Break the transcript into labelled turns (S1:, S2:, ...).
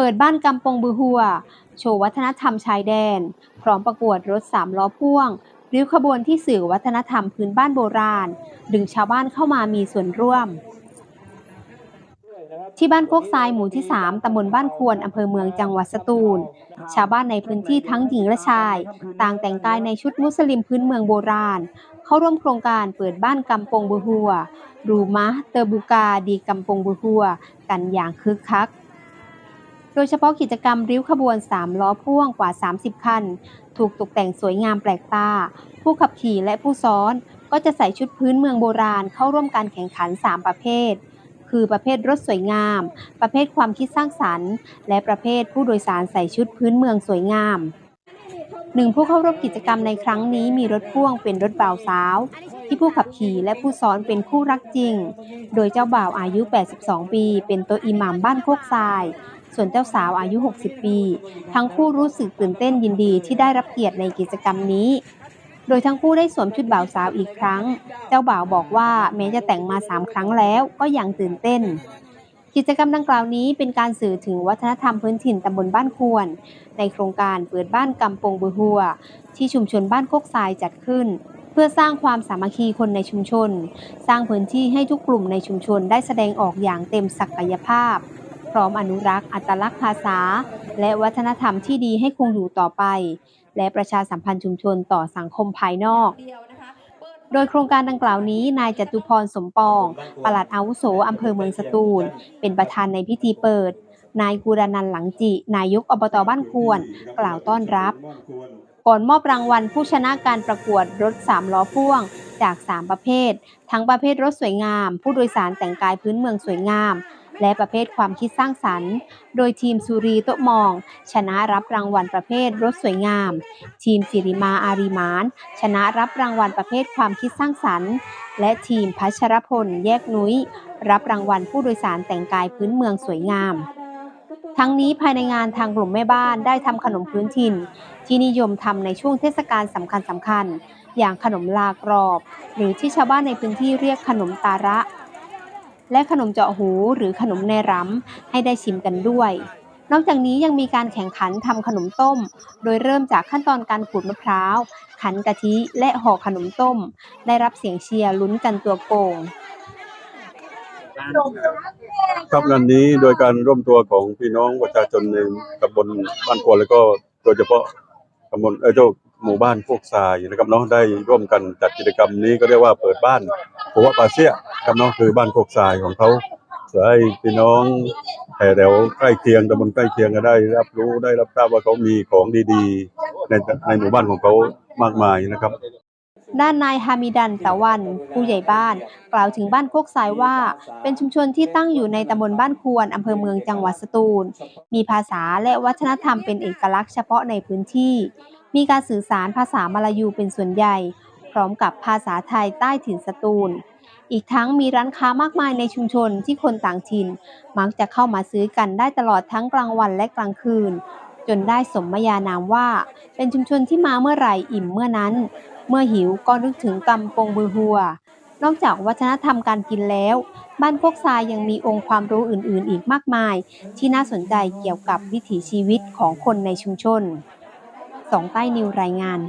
S1: เปิดบ้านกำปงบือหัว โชว์วัฒนธรรมชายแดน พร้อมประกวดรถสามล้อพ่วงริ้วขบวนที่สื่อวัฒนธรรมพื้นบ้านโบราณ ดึงชาวบ้านเข้ามามีส่วนร่วม ที่บ้านโคกทรายหมู่ที่ 3ตำบลบ้านควรอำเภอเมืองจังหวัดสตูล ชาวบ้านในพื้นที่ทั้งหญิงและชาย ต่างแต่งกายในชุดมุสลิมพื้นเมืองโบราณ เข้าร่วมโครงการเปิดบ้านกำปงบือหัวรูมะเตอร์บูกาดีกำปงบือหัว กันอย่างคึกคัก ดยเฉพาะกิจกรรมริ้วขบวน 3 ล้อพ่วงกว่า 30 คัน ถูกตกแต่งสวยงามแปลกตา ผู้ขับขี่และผู้ซ้อน ก็จะใส่ชุดพื้นเมืองโบราณเข้าร่วมการแข่งขัน 3 ประเภท คือประเภทรถสวยงาม ประเภทความคิดสร้างสรรค์ และประเภทผู้โดยสารใส่ชุดพื้นเมืองสวยงามหนึ่งผู้เข้าร่วมกิจกรรมในครั้งนี้มีรถพ่วงเป็นรถบ่าวสาว ที่ผู้ขับขี่และผู้ซ้อนเป็นคู่รักจริง โดยเจ้าบ่าวอายุ 82 ปี เป็นตัวอิหมัมบ้านโคกทราย ส่วนเจ้าสาวอายุ 60 ปี ทั้งคู่รู้สึกตื่นเต้นยินดีที่ได้รับเกียรติในกิจกรรมนี้ โดยทั้งคู่ได้สวมชุดบ่าวสาวอีกครั้ง เจ้าบ่าวบอกว่าแม้จะแต่งมา3ครั้งแล้วก็ยังตื่นเต้น กิจกรรมดังกล่าวนี้เป็นการสื่อถึงวัฒนธรรมพื้นถิ่นตำบลบ้านควร ในโครงการเปิดบ้านกำปงบือหัว ที่ชุมชนบ้านโคกทรายจัดขึ้นเพื่อสร้างความสามัคคีคนในชุมชน สร้างพื้นที่ให้ทุกกลุ่มในชุมชนได้แสดงออกอย่างเต็มศักยภาพ พร้อมอนุรักษ์อัตลักษณ์ภาษา และวัฒนธรรมที่ดีให้คงอยู่ต่อไป และประชาสัมพันธ์ชุมชนต่อสังคมภายนอก โดยโครงการดังกล่าวนี้ นายจตุพรสมปอง ปลัดอาวุโสอำเภอเมืองสตูล เป็นประธานในพิธีเปิด นายกุรนันหลังจิ นายกอบตบ้านควร กล่าวต้อนรับ ก่อนมอบรางวัลผู้ชนะการประกวดรถสามล้อพ่วงจาก 3 ประเภท ทั้งประเภทรถสวยงาม ผู้โดยสารแต่งกายพื้นเมืองสวยงาม และประเภทความคิดสร้างสรรค์ โดยทีมสุรีโตมอง ชนะรับรางวัลประเภทรถสวยงาม ทีมสิริมาอารีมาน ชนะรับรางวัลประเภทความคิดสร้างสรรค์ และทีมพัชรพล แยกนุ้ย รับรางวัลผู้โดยสารแต่งกายพื้นเมืองสวยงาม ทั้งนี้ภายในงานทางกลุ่มแม่บ้านได้ทำขนมพื้นถิ่น ที่นิยมทำในช่วงเทศกาลสำคัญสำคัญๆอย่างขนมลากรอบ หรือที่ชาวบ้านในพื้นที่เรียกขนมตาระ และขนมเจาะหูหรือขนมในรำให้ได้ชิมกันด้วย นอกจากนี้ยังมีการแข่งขันทำขนมต้ม โดยเริ่มจากขั้นตอนการขูดมะพร้าว ขันกะทิและห่อขนมต้ม ได้รับเสียงเชียร์ลุ้นกันตัวโกง
S2: ครับงานนี้โดยการร่วมตัวของพี่น้องประชาชนในตำบลบ้านควรแล้วก็โดยเฉพาะตำบลเออเจ้า หมู่บ้านพวกทรายนะครับเนาะได้ร่วมกันจัดกิจกรรมนี้ก็เรียกว่าเปิดบ้านผมว่าปาเซียครับเนาะคือบ้านพวกทรายของเขาเพื่อให้พี่น้องแถวใกล้เคียงตำบลใกล้เคียงก็ได้รับรู้ได้รับทราบว่าเขามีของดีๆ ในในหมู่บ้านของเขามากมายนะครับ
S1: ด้านนายฮามิดันตะวัน ผู้ใหญ่บ้าน กล่าวถึงบ้านโคกทรายว่า เป็นชุมชนที่ตั้งอยู่ในตำบลบ้านควรอำเภอเมืองจังหวัดสตูล มีภาษาและวัฒนธรรมเป็นเอกลักษณ์เฉพาะในพื้นที่ มีการสื่อสารภาษามลายูเป็นส่วนใหญ่ พร้อมกับภาษาไทยใต้ถิ่นสตูล อีกทั้งมีร้านค้ามากมายในชุมชนที่คนต่างถิ่น มักจะเข้ามาซื้อกันได้ตลอดทั้งกลางวันและกลางคืน จนได้สมญานามว่า เป็นชุมชนที่มาเมื่อไหร่อิ่มเมื่อนั้น เมื่อหิวก็นึกถึงกำปงบือหัวนอกจากวัฒนธรรมการกินแล้ว บ้านพวกทรายยังมีองค์ความรู้อื่น ๆ อีกมากมาย ที่น่าสนใจเกี่ยวกับวิถีชีวิตของคนในชุมชน สองใต้นิวรายงาน